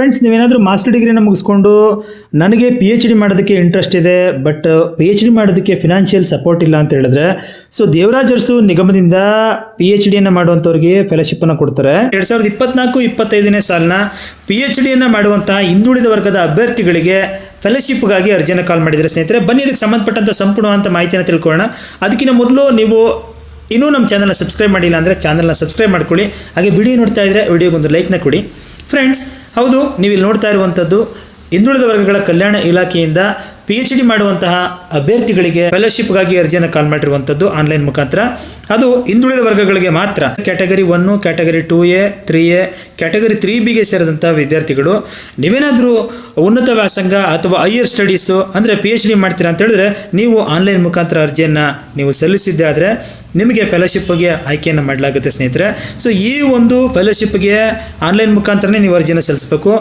Friends ನೀವೇನಾದರೂ master ಡಿಗ್ರಿನ ಮುಗಿಸ್ಕೊಂಡು ನನಗೆ ಪಿ ಎಚ್ ಡಿ ಮಾಡೋದಕ್ಕೆ ಇಂಟ್ರೆಸ್ಟ್ ಇದೆ ಬಟ್ ಪಿ ಎಚ್ ಡಿ ಮಾಡೋದಕ್ಕೆ ಫಿನಾನ್ಷಿಯಲ್ ಸಪೋರ್ಟ್ ಇಲ್ಲ ಅಂತ ಹೇಳಿದ್ರೆ ಸೊ ದೇವರಾಜರ್ಸು ನಿಗಮದಿಂದ ಪಿ ಎಚ್ ಡಿಯನ್ನು ಮಾಡುವಂಥವ್ರಿಗೆ ಫೆಲೋಶಿಪ್ಪನ್ನು ಕೊಡ್ತಾರೆ. ಎರಡು ಸಾವಿರದ ಇಪ್ಪತ್ನಾಲ್ಕು, ಇಪ್ಪತ್ತೈದನೇ ಸಾಲಿನ ಪಿ ಎಚ್ ಡಿಯನ್ನು ಮಾಡುವಂಥ ಹಿಂದುಳಿದ ವರ್ಗದ ಅಭ್ಯರ್ಥಿಗಳಿಗೆ ಫೆಲೋಶಿಪ್ಗಾಗಿ ಅರ್ಜಿಯನ್ನು ಕಾಲ್ ಮಾಡಿದರೆ ಸ್ನೇಹಿತರೆ, ಬನ್ನಿ, ಇದಕ್ಕೆ ಸಂಬಂಧಪಟ್ಟಂಥ ಸಂಪೂರ್ಣವಂತ ಮಾಹಿತಿಯನ್ನು ತಿಳ್ಕೊಳ್ಳೋಣ. ಅದಕ್ಕಿಂತ ಮೊದಲು ನೀವು ಇನ್ನೂ ನಮ್ಮ ಚಾನಲ್ನ ಸಬ್ಸ್ಕ್ರೈಬ್ ಮಾಡಿಲ್ಲ ಅಂದರೆ ಚಾನಲ್ನ ಸಬ್ಸ್ಕ್ರೈಬ್ ಮಾಡ್ಕೊಳ್ಳಿ. ಹಾಗೆ ವಿಡಿಯೋ ನೋಡ್ತಾ ಇದ್ದರೆ ವಿಡಿಯೋಗೊಂದು ಲೈಕ್ನ ಕೊಡಿ. ಫ್ರೆಂಡ್ಸ್ ಹೌದು ನೀವು ಇಲ್ಲಿ ನೋಡ್ತಾ ಇರುವಂಥದ್ದು ಹಿಂದುಳಿದ ವರ್ಗಗಳ ಕಲ್ಯಾಣ ಇಲಾಖೆಯಿಂದ ಪಿ ಎಚ್ ಡಿ ಮಾಡುವಂತಹ ಅಭ್ಯರ್ಥಿಗಳಿಗೆ ಫೆಲೋಶಿಪ್ಗಾಗಿ ಅರ್ಜಿಯನ್ನು ಕಾಲ್ ಮಾಡಿರುವಂಥದ್ದು ಆನ್ಲೈನ್ ಮುಖಾಂತರ. ಅದು ಹಿಂದುಳಿದ ವರ್ಗಗಳಿಗೆ ಮಾತ್ರ. Category one category two A three A category three ಬಿಗೆ ಸೇರಿದಂಥ ವಿದ್ಯಾರ್ಥಿಗಳು. ನೀವೇನಾದರೂ ಉನ್ನತ ವ್ಯಾಸಂಗ ಅಥವಾ ಹೈಯರ್ ಸ್ಟಡೀಸು ಅಂದರೆ ಪಿ ಎಚ್ ಡಿ ಮಾಡ್ತೀರಾ ಅಂತ ಹೇಳಿದ್ರೆ ನೀವು ಆನ್ಲೈನ್ ಮುಖಾಂತರ ಅರ್ಜಿಯನ್ನು ನೀವು ಸಲ್ಲಿಸಿದ್ದೆ ಆದರೆ ನಿಮಗೆ ಫೆಲೋಶಿಪ್ಗೆ ಆಯ್ಕೆಯನ್ನು ಮಾಡಲಾಗುತ್ತೆ ಸ್ನೇಹಿತರೆ. ಸೊ ಈ ಒಂದು ಫೆಲೋಶಿಪ್ಗೆ ಆನ್ಲೈನ್ ಮುಖಾಂತರನೇ ನೀವು ಅರ್ಜಿಯನ್ನು ಸಲ್ಲಿಸಬೇಕು.